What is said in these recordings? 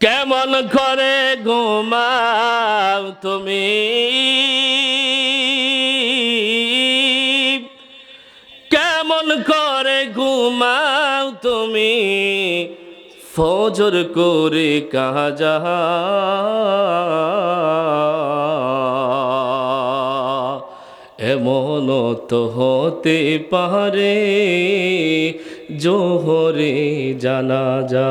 কেমন করে ঘুমাও তুমি? কেমন করে ঘুমাও তুমি? ফজর করে কাজা। এমন তো হতে পারে জোহরে জানা যা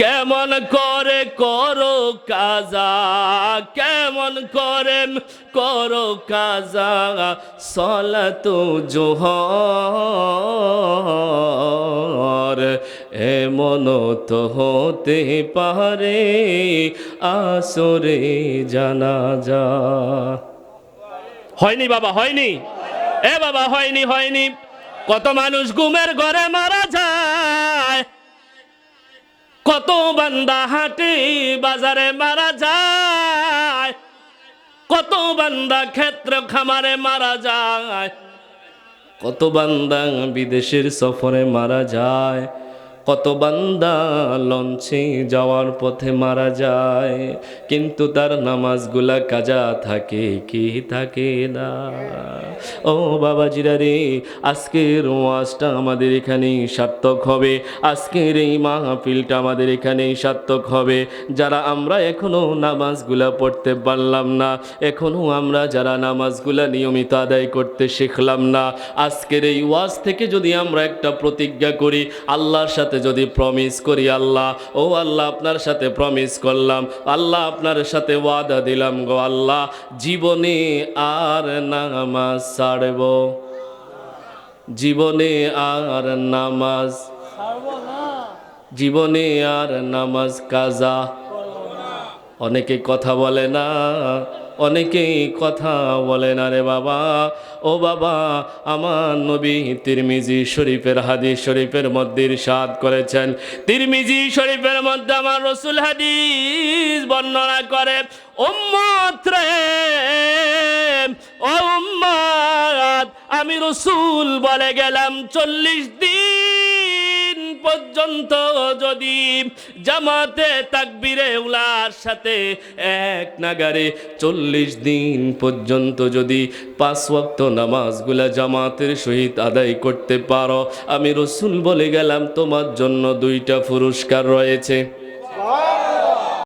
কেমন করে করো কাজা, কেমন করে করো কাজা, সলাত জোহর এমন তো হতে পারে আসরে জানা যা হয়নি বাবা, হয়নি। এ বাবা, হয়নি হয়নি। কত মানুষ ঘুমের ঘরে মারা যায়। কত বান্দা হাটে বাজারে মারা যায়। কত বান্দা ক্ষেত্র খামারে মারা যায়। কত বান্দা বিদেশের সফরে মারা যায়। কত বান্দা লঞ্চে যাওয়ার পথে মারা যায়, কিন্তু তার নামাজগুলা কাজা থাকে কি থাকে না। ও বাবাজিরা রে, আজকের ওয়াজটা আমাদের এখানেই সার্থক হবে, আজকের এই মাহফিলটা আমাদের এখানেই সার্থক হবে। যারা আমরা এখনও নামাজগুলা পড়তে পারলাম না, এখনও আমরা যারা নামাজগুলা নিয়মিত আদায় করতে শিখলাম না, আজকের এই ওয়াজ থেকে যদি আমরা একটা প্রতিজ্ঞা করি, আল্লাহর সাথে যদি প্রমিস করি আল্লাহ ও আল্লাহ আপনার সাথে প্রমিস করলাম আল্লাহ আপনার সাথে ওয়াদা দিলাম গো আল্লাহ জীবনে আর নামাজ ছাড়ব। জীবনে আর নামাজ জীবনে আর নামাজ কাজা অনেকে কথা বলে না অনেকেই কথা বলে না রে বাবা। ও বাবা, আমার নবী তিরমিজি শরীফের হাদিস শরীফের মধ্যে ইরশাদ করেছেন। তিরমিজি শরীফের মধ্যে আমার রসুল হাদিস বর্ণনা করে, উম্মত রে, ও আমি রসুল বলে গেলাম চল্লিশ দিন পর্যন্ত যদি জামাতে তাকবিরে উলার সাথে এক নাগারে চল্লিশ দিন পর্যন্ত যদি পাঁচ ওয়াক্ত নামাজগুলা জামাতের সহিত আদায় করতে পারো, আমি রসুল বলে গেলাম, তোমার জন্য দুইটা পুরস্কার রয়েছে।